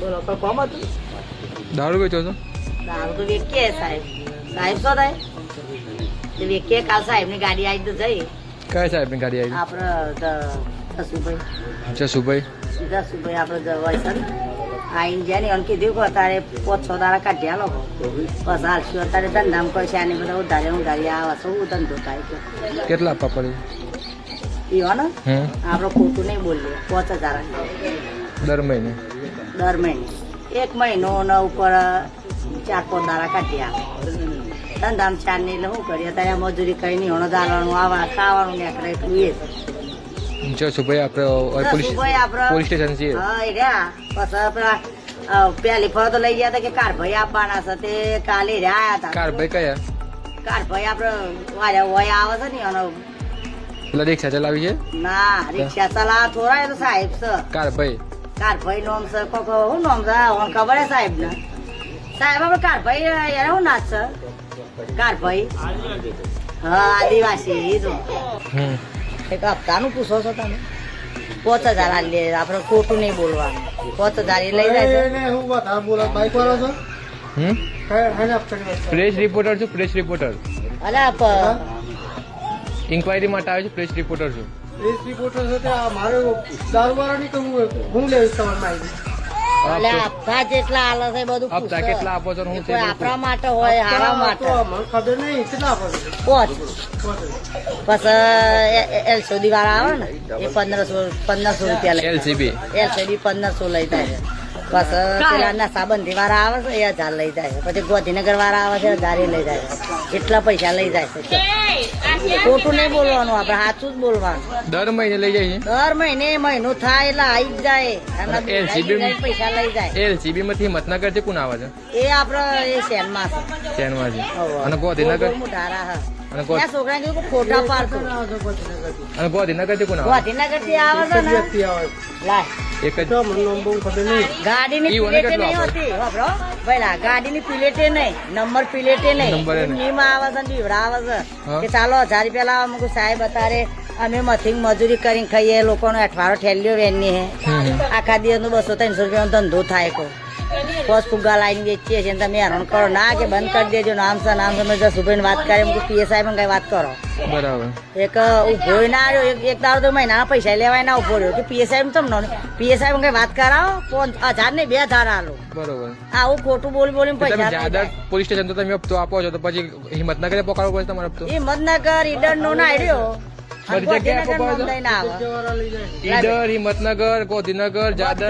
બોલો કોઈ કોમ હતું? દારૂ વેચો છો? દારૂ તો વેચીએ સાહેબ. સાહેબ શું થાય? વેચીએ કાલ સાહેબની ગાડી આવી તો જઈ કયા સાહેબની ગાડી આવી? આપણે જસુભાઈ. જસુભાઈ. જસુભાઈ આપણે જવાય છે ને. આઈને જ્યાં ને એમ કીધું કે અત્યારે પાંચ છ દાડા કાઢ્યા લોકો બસ હાલશું અત્યારે ધંધામ કરશે આની બધા ઉધારે ગાડી આવે શું ધંધો થાય છે. કેટલા આપવા પડે? ને હમ ખોટું નહીં બોલીએ પાંચ હજાર. દર મહિને. દર મહિને. એક મહિનો ને ઉપર ચાર પાંચ દાડા કાઢી આવે ધંધામ ચાર ને એટલે શું કરીએ? અત્યારે મજૂરી કઈ નહીં. હોણો દાવાનું આવા ખાવાનું એટલું એ જસુભાઈ આપણે અ, પોલીસ પોલીસ સ્ટેશન છીએ હા એ રહ્યા. તો લઈ ગયા હતા કે કારભાઈ આપવાના છે તે કાલે રહ્યા હતા. કાર ભાઈ કયા? કારભાઈ આપણે વાયા વયા આવે છે ને અને પેલા રિક્ષા ચલાવી છે? ના રિક્ષા ચલાવ થોડા એ તો સાહેબ છે. કારભાઈ નોમ છે કોક શું નોમ છે ઓન ખબર હે સાહેબ ને. સાહેબ આપણે કારભાઈ યાર શું નાચ છે? કારભાઈ હા આદિવાસી ઈ તો. એક હપ્તાનું પૂછો છો તમે? પાંચ હજાર આ લે આપણે ખોટું નહીં બોલવાનું. પાંચ હજાર એ લઈ જાય છે. હમ? પ્રેસ રિપોર્ટર છું પ્રેસ રિપોર્ટર. અલા ઇન્કવાયરી માટે આવે છે પ્રેસ રિપોર્ટર છું. અલા હપ્તા જેટલા આલે છે એ બધું હપ્તા પૂછો. કેટલા આપો છો તે આપણા માટે હોય હારા માટે. પાંચ. પછી એલસીડી વાળા આવે ને એ પંદરસો પંદરસો રૂપિયા લઈ એલસીબી એલસીડી પંદરસો લઈ જાય. પછી પેલા નશાબંધી વાળા આવે છે એ હજાર લઈ જાય પછી ગોધીનગર વાળા આવે છે હજાર લઈ જાય એટલા પૈસા લઈ જાય છે. ખોટું નહીં બોલવાનું આપણે સાચું જ બોલવાનું. દર મહિને લઈ જાય દર મહિને મહિનો થાય એટલે આવી જ જાય. એલસીબી પૈસા લઈ જાય. એલસીબી માંથી મતનગરથી કોણ આવે છે? એ આપડે એ શહેરમાં છે. ચેનમાં છે અને ગોધીનગર? અને કે ખોટા પાડતો અને ગોધીનગરથી કોણ આવે? ગાંધીનગરથી આવે છે. લાય. એક જ. ગાડીની પ્લેટે નહીં? હોતી. વાપરો ભઈલા ગાડીની પ્લેટે નહીં નંબર પ્લેટે નહીં. નહીં. આવે છે ને આવે છે. કે ચાલો હજાર રૂપિયા લાવો મુકુ સાહેબ અત્યારે અમે મથિંગ મજૂરી કરીને ખાઈએ લોકોનો અઠવાડો ઠેલ્યો વેનની હે. આખા દિવસ દિવસનો બસો ત્રણસો રૂપિયાનો ધંધો થાય કો પોસ ફુગ્ગા લાઈને વેચીએ છીએ તમે હેરાન કરો. ના કે બંધ કરી દેજો. નામ સર નામ છે મેં જસુભાઈને વાત કરી. એમ પીએસઆઈ પણ કઈ વાત કરો. બરાબર. એક ઊભો ના રહ્યો. એક એક દાડો તો મહિનાના પૈસા લેવાય ના ઊભો રહ્યો. કે પીએસઆઈ માં તમને પીએસઆઈ માં કઈ વાત કરાવો? પાંચ હજાર નહીં બે હજાર આલો. બરોબર. આવું ખોટું બોલી બોલીને પૈસા. પોલીસ સ્ટેશન તો તમે હપ્તો આપો છો તો પછી હિંમતનગરે પકડવો પડે તમારે હપ્તો હિંમતનગર ઈડર નો ના રહ્યો ઈડર હિંમતનગર ગોધીનગર જાદર